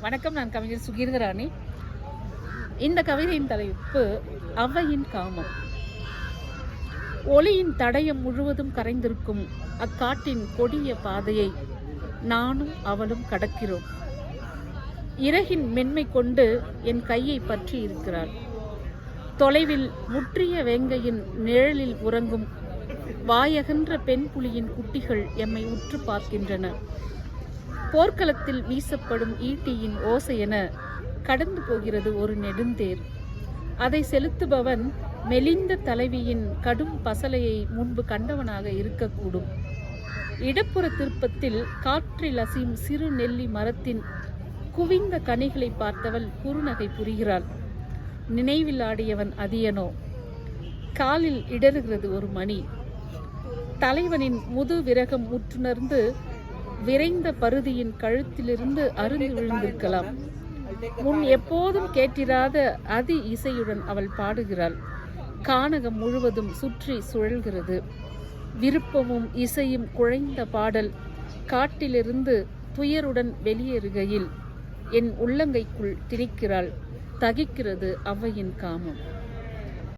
வணக்கம் நான் கவிஞர் சுகீர்தராணி இந்த கவிதையின் தலைப்பு அவையின் காமம். ஒளியின் தடயம் முழுவதும் கரைந்திருக்கும் அக்காட்டின் கொடிய பாதையை நானும் அவளும் கடக்கிறோம். இறகின் மென்மை கொண்டு என் கையை பற்றி இருக்கிறாள். தொலைவில் முற்றிய வேங்கையின் நிழலில் உறங்கும் வாயகன்ற பெண் புலியின் குட்டிகள் எம்மை உற்று பார்க்கின்றன. போர்க்களத்தில் வீசப்படும் ஈட்டியின் ஓசை என கடந்து போகிறது ஒரு நெடுந்தேர். அதை செலுத்துபவன் மெலிந்த தலைவியின் கடும் பசலையை முன்பு கண்டவனாக இருக்கக்கூடும். இடப்புற திருப்பத்தில் காற்றில் அசையும் சிறு நெல்லி மரத்தின் குவிந்த கனிகளை பார்த்தவள் குறுநகை புரிகிறாள். நினைவில் ஆடியவன் அதியனோ காலில் இடறுகிறது ஒரு மணி. தலைவனின் முது விரகம் முற்றுணர்ந்து விரைந்த பருதியின் கழுத்திலிருந்து அருந்து விழுந்திருக்கலாம். முன் எப்போதும் கேட்டிராத அதி இசையுடன் அவள் பாடுகிறாள். கானகம் முழுவதும் சுற்றி சுழல்கிறது. விருப்பமும் இசையும் குழைந்த பாடல் காட்டிலிருந்து துயருடன் வெளியேறுகையில் என் உள்ளங்கைக்குள் திணிக்கிறாள். தகிக்கிறது அவ்வையின் காமம்.